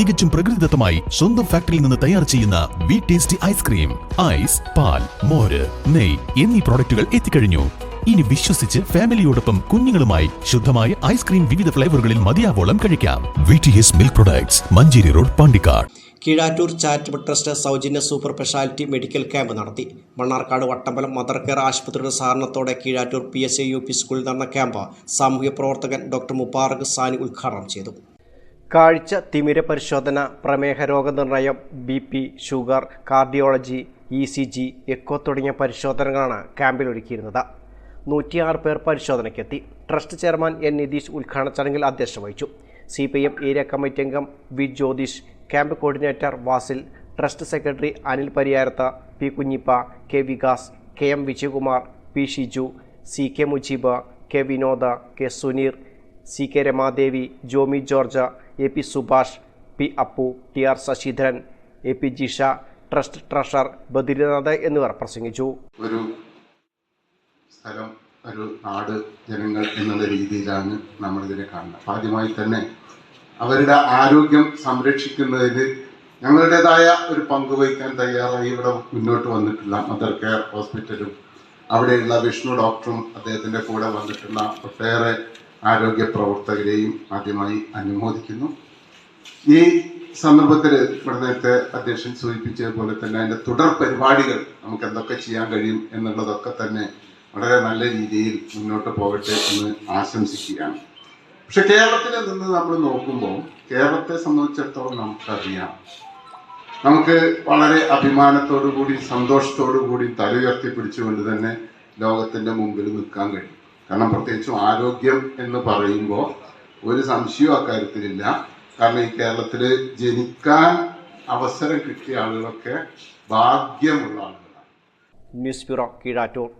തികച്ചും പ്രകൃതിദത്തമായി സ്വന്തം ഫാക്ടറിയിൽ നിന്ന് തയ്യാർ ചെയ്യുന്ന വി ടേസ്റ്റി ഐസ്ക്രീം ഐസ് പാൽ മോര് നെയ് എന്നീ പ്രോഡക്റ്റുകൾ എത്തിക്കഴിഞ്ഞു. ഇനി വിശ്വസിച്ച് ഫാമിലിയോടൊപ്പം കുഞ്ഞുങ്ങളുമായി ശുദ്ധമായ ഐസ്ക്രീം വിവിധ ഫ്ലേവറുകളിൽ മതിയാവോളം കഴിക്കാം. V T S milk products Manjeri road Pandikkad. Keezhattur charitable trust സൗജന്യ സൂപ്പർ സ്പെഷ്യാലിറ്റി മെഡിക്കൽ ക്യാമ്പ് നടത്തി. മണ്ണാർക്കാട് വട്ടമ്പലം മദർ കെയർ ആശുപത്രിയുടെ സഹകരണത്തോടെ Keezhattur P S A U P സ്കൂളിൽ നടന്ന ക്യാമ്പ് സാമൂഹ്യ പ്രവർത്തകൻ ഡോക്ടർ മുബാറക് സാനി ഉദ്ഘാടനം ചെയ്തു. കാഴ്ച തിമിര പരിശോധന പ്രമേഹ രോഗനിർണയം B P sugar cardiology E C G echo തുടങ്ങിയ പരിശോധനകളാണ് ക്യാമ്പിൽ ഒരുക്കിയിരുന്നത്. നൂറ്റിയാറ് പേർ പരിശോധനയ്ക്കെത്തി. ട്രസ്റ്റ് ചെയർമാൻ എൻ നിതീഷ് ഉദ്ഘാടന ചടങ്ങിൽ അധ്യക്ഷത വഹിച്ചു. C P M area committee അംഗം V Jyothish camp coordinator Vasil trust secretary Anil Pariyarath P Kunhippa K Vikas K M Vijayakumar P Shiju C K Mujeeb K Vinoda K Suneer C K Ramadevi Jomy George A P Subhash P Appu T R Sasidharan A P Jisha trust treasurer Badrinath എന്നിവർ പ്രസംഗിച്ചു. ഒരു സ്ഥലം ഒരു നാട് ജനങ്ങൾ എന്നുള്ള രീതിയിലാണ് നമ്മളിതിനെ കാണുന്നത്. ആദ്യമായി തന്നെ അവരുടെ ആരോഗ്യം സംരക്ഷിക്കുന്നതിൽ ഞങ്ങളുടേതായ ഒരു പങ്ക് വഹിക്കാൻ തയ്യാറായി ഇവിടെ മുന്നോട്ട് വന്നിട്ടുള്ള മദർ കെയർ ഹോസ്പിറ്റലും അവിടെയുള്ള വിഷ്ണു ഡോക്ടറും അദ്ദേഹത്തിന്റെ കൂടെ വന്നിട്ടുള്ള ഒട്ടേറെ ആരോഗ്യ പ്രവർത്തകരെയും ആദ്യമായി അനുമോദിക്കുന്നു. ഈ സന്ദർഭത്തിൽ ഇവിടെ നേരത്തെ അധ്യക്ഷൻ സൂചിപ്പിച്ചതുപോലെ തന്നെ അതിന്റെ തുടർ പരിപാടികൾ നമുക്ക് എന്തൊക്കെ ചെയ്യാൻ കഴിയും എന്നുള്ളതൊക്കെ തന്നെ വളരെ നല്ല രീതിയിൽ മുന്നോട്ട് പോകട്ടെ എന്ന് ആശംസിക്കുകയാണ്. പക്ഷെ കേരളത്തിൽ നിന്ന് നമ്മൾ നോക്കുമ്പോൾ കേരളത്തെ സംബന്ധിച്ചിടത്തോളം നമുക്കറിയാം. നമുക്ക് വളരെ അഭിമാനത്തോടു കൂടി സന്തോഷത്തോടു കൂടി തലയുയർത്തി പിടിച്ചുകൊണ്ട് തന്നെ ലോകത്തിന്റെ മുമ്പിൽ നിൽക്കാൻ കഴിയും. കാരണം പ്രത്യേകിച്ചും ആരോഗ്യം എന്ന് പറയുമ്പോൾ ഒരു സംശയവും അക്കാര്യത്തിലില്ല കാരണം ഈ കേരളത്തിൽ ജനിക്കാൻ അവസരം കിട്ടിയ ആളുകളൊക്കെ ഭാഗ്യമുള്ള ആളുകളാണ്. News bureau Keezhattur.